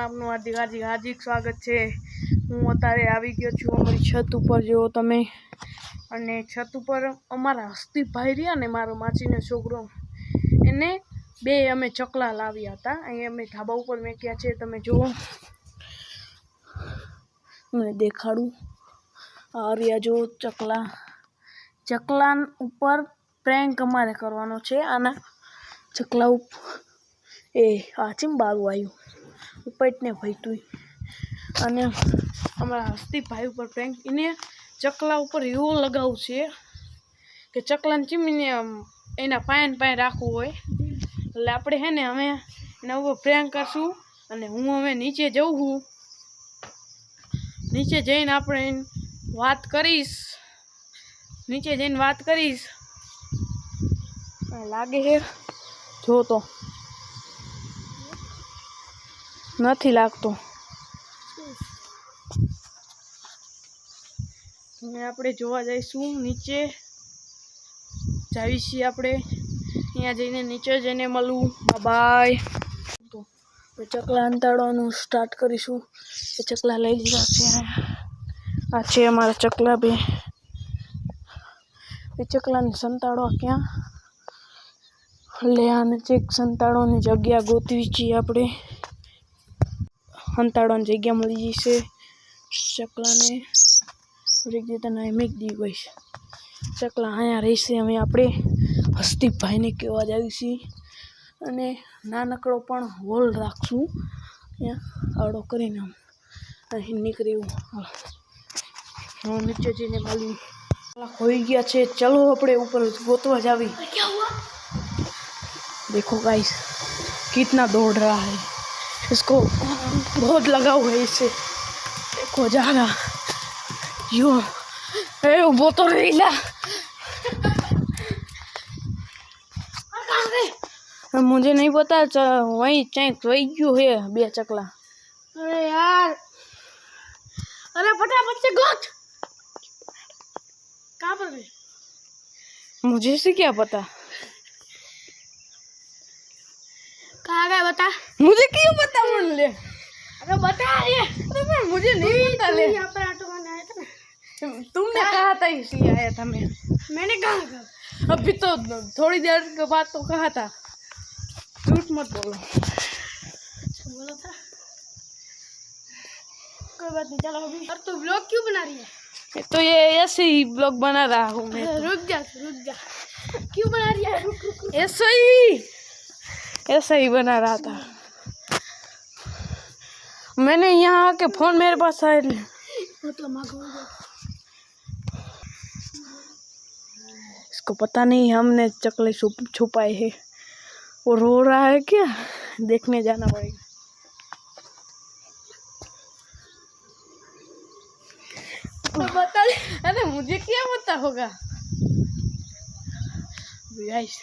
આપનું હાર્દિક હાર્દિક હાર્દિક સ્વાગત છે. હું અત્યારે આવી ગયો છું અમારી છત ઉપર જુઓ તમે. અને છત ઉપર અમારા હસ્તીભાઈ રહ્યા ને મારો માસીનો છોકરો. એને બે અમે ચકલા લાવ્યા હતા. અહીં અમે ધાબા ઉપર મેક્યા છે, તમે જુઓ. મને દેખાડું. રહ્યા જુઓ ચકલા. ચકલા ઉપર પ્રેન્ક અમારે કરવાનો છે. આના ચકલા ઉપર એ આ ચિંબારું આવ્યું ઉપટને ભઈતું અને અમારા હસ્તી ભાઈ ઉપર પ્રેન્ક એને ચકલા ઉપર એવું લગાવું છે કે ચકલાને ચીમીને એના પાયન પાય રાખવું હોય. એટલે આપણે હે ને અમે એના ઉપર પ્રેન્ક કરશું અને હું હવે નીચે જઉં છું. નીચે જઈને આપણે વાત કરીશ. નીચે જઈને વાત કરીશ. લાગે છે. જો તો નથી લાગતો. હવે આપણે જોવા જઈશું નીચે. જાવી આપણે. અહીંયા જઈને નીચે જઈને મળવું બાય ચકલા અંતાડવાનું સ્ટાર્ટ કરીશું. ચકલા લઈ લીધા છે. આ છે અમારા ચકલા બે. એ ચકલાને સંતાડવા ક્યાં? લે આને ચેક. સંતાડવાની જગ્યા ગોતવી છીએ આપણે. હંતાડવાની જગ્યા મળી જશે ચકલાને એક જતાને મેક દી ગઈ ચકલા અહીંયા રહીશે. અમે આપણે હસ્તીભાઈને કહેવા જાવી અને નાનકડો પણ હોલ રાખશું. અહીંયા આડો કરીને અહીં નીકળ્યું હું. નીચે જઈને મળી હોઈ ગયા છે. ચલો આપણે ઉપર ગોતવા જ આવી દેખો ગાઈસ કિતના દોડ રહ્યા હૈ. इसको बहुत लगा हुआ है इससे देखो जा रहा यो ए वो तो रेला। मुझे नहीं पता च- वहीं चाहे वही क्यों है बे चकला। अरे यार। अरे फटाफट से गोत कहाँ पर गए मुझे से क्या पता? कहाँ गए बता? मुझे क्यों पता बोल ले? अरे बता ये अरे पर मुझे नहीं पता ले। यहाँ पर ऑटो में आया था ना। तुमने कहा था इसलिए आया था मैं। मैंने कहा कहा अभी तो थोड़ी देर के बाद तो कहा था। झूठ मत बोलो। अच्छा बोला था। कोई बात नहीं चलो अभी और तू ब्लॉग क्यों बना रही है? तो ये ऐसे ही ब्लॉग बना रहा हूँ मैं अरे रुक जा रुक जा। क्यों बना रही है? ऐसा ही ऐसा ही बना रहा था। मैंने यहाँ आके फ़ोन मेरे पास आया मांगो इसको पता नहीं हमने चकले छुप छुपाए हैं। वो रो रहा है क्या? देखने जाना पड़ेगा। बता अरे मुझे क्या पता होगा? गाइस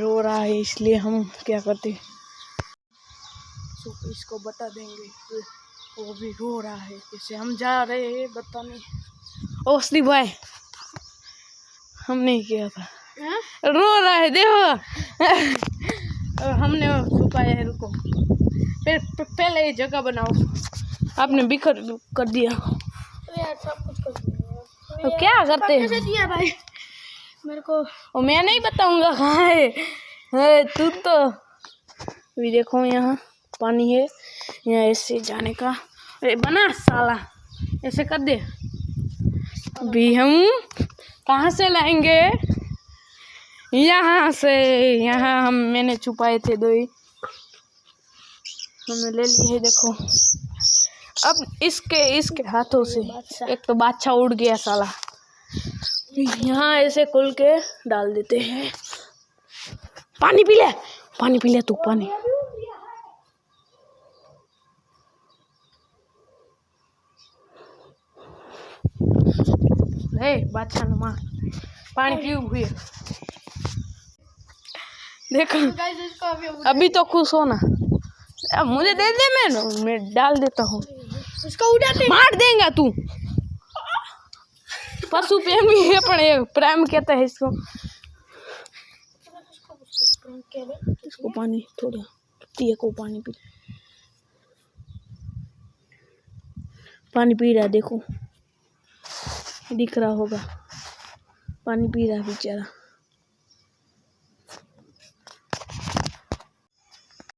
रो रहा है इसलिए हम क्या करते सो इसको बता देंगे कि वो भी रो रहा है। जैसे हम जा रहे हैं बताने ओ बस्ती भाई हम नहीं किया था। हाँ? रो रहा है देखो। और हमने छुपाया है रुको। फिर पहले ये जगह बनाओ। आपने बिखर कर दिया। अरे यार सब कुछ कर दिया। तो क्या करते हैं? दिया भाई? मेरे को और मैं नहीं बताऊँगा कहाँ है। तू तो अभी देखो यहाँ। पानी है। यहाँ ऐसे जाने का। अरे बना साला। ऐसे कर दे। अभी हम कहाँ से लाएँगे? यहाँ से। यहाँ हम मैंने छुपाए थे दो। ही हमने ले लिए देखो। अब इसके इसके हाथों से। एक तो बादशाह उड़ गया साला। यहाँ ऐसे खुल के डाल देते हैं। पानी पी ले। पानी पी ले तू, पानी। है बादशाह नुमा पानी पीऊ हुए देखो अभी तो खुश होना अब मुझे दे दे मैं मैं डाल देता हूँ मार देगा तू पशु प्रेमी है पर प्रेम कहता है इसको इसको पानी थोड़ा पिए को पानी पी पानी पी रहा देखो दिख रहा होगा। पानी पी रहा है बेचारा।